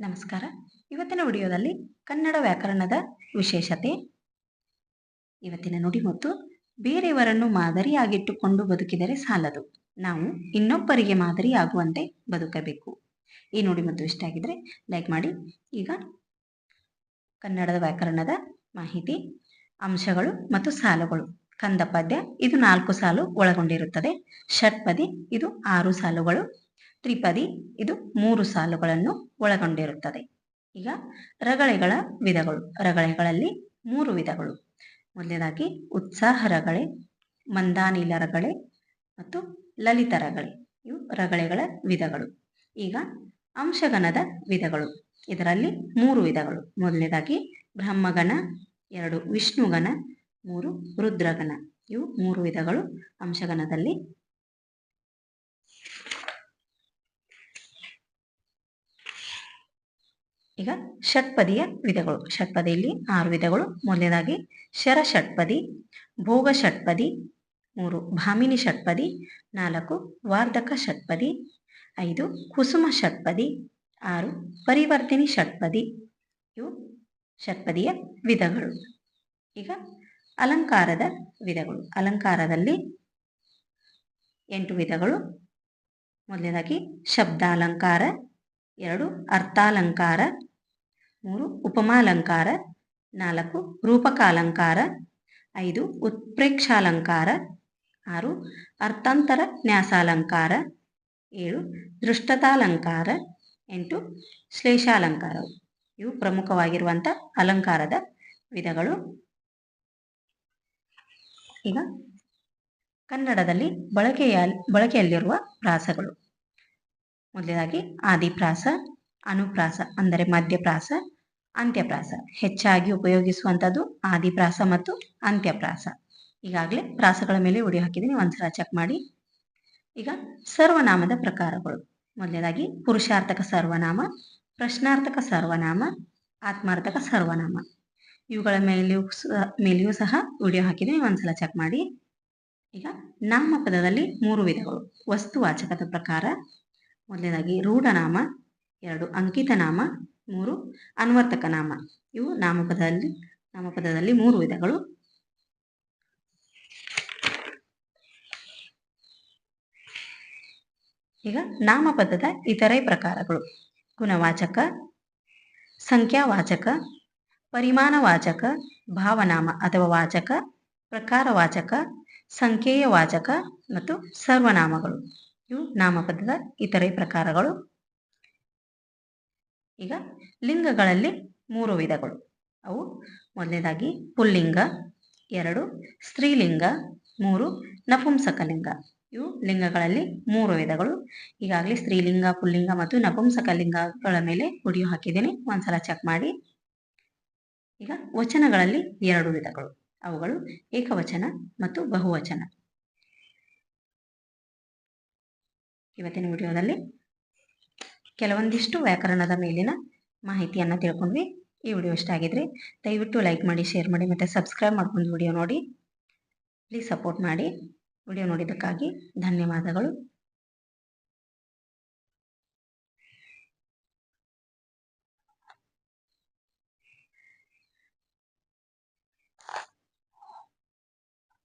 ನಮಸ್ಕಾರ. ಇವತ್ತಿನ ವಿಡಿಯೋದಲ್ಲಿ ಕನ್ನಡ ವ್ಯಾಕರಣದ ವಿಶೇಷತೆ. ಇವತ್ತಿನ ನುಡಿಮುತ್ತು ಬೇರೆಯವರನ್ನು ಮಾದರಿಯಾಗಿಟ್ಟುಕೊಂಡು ಬದುಕಿದರೆ ಸಾಲದು. ನಾವು ಇನ್ನೊಬ್ಬರಿಗೆ ಮಾದರಿಯಾಗುವಂತೆ ಬದುಕಬೇಕು. ಈ ನುಡಿಮುತ್ತು ಇಷ್ಟ ಆಗಿದ್ರೆ ಲೈಕ್ ಮಾಡಿ. ಈಗ ಕನ್ನಡದ ವ್ಯಾಕರಣದ ಮಾಹಿತಿ, ಅಂಶಗಳು ಮತ್ತು ಸಾಲುಗಳು. ಕಂದ ಪದ್ಯ ಇದು ನಾಲ್ಕು ಸಾಲು ಒಳಗೊಂಡಿರುತ್ತದೆ. ಷಟ್ಪದಿ, ಇದು ಆರು ಸಾಲುಗಳು. ತ್ರಿಪದಿ ಇದು ಮೂರು ಸಾಲುಗಳನ್ನು ಒಳಗೊಂಡಿರುತ್ತದೆ. ಈಗ ರಗಳೆಗಳ ವಿಧಗಳು. ರಗಳೆಗಳಲ್ಲಿ ಮೂರು ವಿಧಗಳು. ಮೊದಲನೇದಾಗಿ ಉತ್ಸಾಹ ರಗಳೆ, ಮಂದಾನಿಲ ರಗಳೆ ಮತ್ತು ಲಲಿತ ರಗಳೆ. ಇವು ರಗಳೆಗಳ ವಿಧಗಳು. ಈಗ ಅಂಶಗಣದ ವಿಧಗಳು. ಇದರಲ್ಲಿ ಮೂರು ವಿಧಗಳು. ಮೊದಲನೇದಾಗಿ ಬ್ರಹ್ಮಗಣ, ಎರಡು ವಿಷ್ಣುಗಣ, ಮೂರು ರುದ್ರಗಣ. ಇವು ಮೂರು ವಿಧಗಳು ಅಂಶಗಣದಲ್ಲಿ ಈಗ ಷಟ್ಪದಿಯ ವಿಧಗಳು. ಷಟ್ಪದಿಯಲ್ಲಿ ಆರು ವಿಧಗಳು. ಮೊದಲನೇದಾಗಿ ಶರ ಷಟ್ಪದಿ, ಭೋಗ ಷಟ್ಪದಿ, ಮೂರು ಭಾಮಿನಿ ಷಟ್ಪದಿ, ನಾಲ್ಕು ವಾರ್ಧಕ ಷಟ್ಪದಿ, ಐದು ಕುಸುಮ ಷಟ್ಪದಿ, ಆರು ಪರಿವರ್ತಿನಿ ಷಟ್ಪದಿ. ಇವು ಷಟ್ಪದಿಯ ವಿಧಗಳು. ಈಗ ಅಲಂಕಾರದ ವಿಧಗಳು. ಅಲಂಕಾರದಲ್ಲಿ ಎಂಟು ವಿಧಗಳು. ಮೊದಲನೇದಾಗಿ ಶಬ್ದಾಲಂಕಾರ, ಎರಡು ಅರ್ಥಾಲಂಕಾರ ಮೂರು ಉಪಮಾಲಂಕಾರ, ನಾಲ್ಕು ರೂಪಕಾಲಂಕಾರ, ಐದು ಉತ್ಪ್ರೇಕ್ಷಾಲಂಕಾರ, ಆರು ಅರ್ಥಾಂತರ ನ್ಯಾಸಾಲಂಕಾರ, ಏಳು ದೃಷ್ಟತಾಲಂಕಾರ, ಎಂಟು ಶ್ಲೇಷಾಲಂಕಾರವು ಇವು ಪ್ರಮುಖವಾಗಿರುವಂಥ ಅಲಂಕಾರದ ವಿಧಗಳು. ಈಗ ಕನ್ನಡದಲ್ಲಿ ಬಳಕೆಯ ಬಳಕೆಯಲ್ಲಿರುವ ಪ್ರಾಸಗಳು ಮೊದಲನೇದಾಗಿ ಆದಿಪ್ರಾಸ ಅನುಪ್ರಾಸ ಅಂದರೆ ಮಧ್ಯಪ್ರಾಸ, ಅಂತ್ಯಪ್ರಾಸ. ಹೆಚ್ಚಾಗಿ ಉಪಯೋಗಿಸುವಂಥದ್ದು ಆದಿಪ್ರಾಸ ಮತ್ತು ಅಂತ್ಯಪ್ರಾಸ. ಈಗಾಗಲೇ ಪ್ರಾಸಗಳ ಮೇಲೆ ಉಡಿ ಹಾಕಿದ್ದೀನಿ ಒಂದ್ಸಲ ಚೆಕ್ ಮಾಡಿ. ಈಗ ಸರ್ವನಾಮದ ಪ್ರಕಾರಗಳು. ಮೊದಲನೇದಾಗಿ, ಪುರುಷಾರ್ಥಕ ಸರ್ವನಾಮ, ಪ್ರಶ್ನಾರ್ಥಕ ಸರ್ವನಾಮ, ಆತ್ಮಾರ್ಥಕ ಸರ್ವನಾಮ. ಇವುಗಳ ಮೇಲೆಯೂ ಮೇಲೆಯೂ ಸಹ ವಿಡಿಯೋ ಹಾಕಿದ್ದೀನಿ ಒಂದ್ಸಲ ಚೆಕ್ ಮಾಡಿ. ಈಗ ನಾಮಪದದಲ್ಲಿ ಮೂರು ವಿಧಗಳು. ವಸ್ತುವಾಚಕದ ಪ್ರಕಾರ, ಮೊದಲನೇದಾಗಿ ರೂಢನಾಮ ಎರಡು, ಅಂಕಿತ ನಾಮ, ಮೂರು, ಅನ್ವರ್ತಕ ನಾಮ. ಇವು ನಾಮಪದದಲ್ಲಿ ನಾಮಪದದಲ್ಲಿ ಮೂರು ವಿಧಗಳು. ಈಗ ನಾಮಪದದ ಇತರೆ ಪ್ರಕಾರಗಳು. ಗುಣವಾಚಕ, ಸಂಖ್ಯಾವಾಚಕ, ಪರಿಮಾಣವಾಚಕ, ಭಾವನಾಮ ಅಥವಾ ವಾಚಕ, ಪ್ರಕಾರವಾಚಕ, ಸಂಖ್ಯೆಯ ವಾಚಕ ಮತ್ತು ಸರ್ವನಾಮಗಳು. ಇವು ನಾಮಪದದ ಇತರೆ ಪ್ರಕಾರಗಳು. ಈಗ ಲಿಂಗಗಳಲ್ಲಿ ಮೂರು ವಿಧಗಳು. ಅವು ಮೊದಲನೇದಾಗಿ ಪುಲ್ಲಿಂಗ, ಎರಡು ಸ್ತ್ರೀಲಿಂಗ, ಮೂರು ನಪುಂಸಕಲಿಂಗ. ಇವು ಲಿಂಗಗಳಲ್ಲಿ ಮೂರು ವಿಧಗಳು. ಈಗಾಗಲೇ ಸ್ತ್ರೀಲಿಂಗ, ಪುಲ್ಲಿಂಗ ಮತ್ತು ನಪುಂಸಕ ಲಿಂಗಗಳ ಮೇಲೆ ವಿಡಿಯೋ ಹಾಕಿದ್ದೀನಿ. ಒಂದ್ಸಲ ಚೆಕ್ ಮಾಡಿ. ಈಗ ವಚನಗಳಲ್ಲಿ ಎರಡು ವಿಧಗಳು. ಅವುಗಳು ಏಕವಚನ ಮತ್ತು ಬಹುವಚನ. ಇವತ್ತಿನ ವಿಡಿಯೋದಲ್ಲಿ ಕೆಲವೊಂದಿಷ್ಟು ವ್ಯಾಕರಣದ ಮೇಲಿನ ಮಾಹಿತಿಯನ್ನು ತಿಳ್ಕೊಂಡ್ವಿ. ಈ ವಿಡಿಯೋ ಇಷ್ಟ ಆಗಿದ್ರೆ ದಯವಿಟ್ಟು ಲೈಕ್ ಮಾಡಿ, ಶೇರ್ ಮಾಡಿ ಮತ್ತು ಸಬ್ಸ್ಕ್ರೈಬ್ ಮಾಡ್ಕೊಂಡು ವಿಡಿಯೋ ನೋಡಿ. ಪ್ಲೀಸ್ ಸಪೋರ್ಟ್ ಮಾಡಿ. ವಿಡಿಯೋ ನೋಡಿದ್ದಕ್ಕಾಗಿ ಧನ್ಯವಾದಗಳು.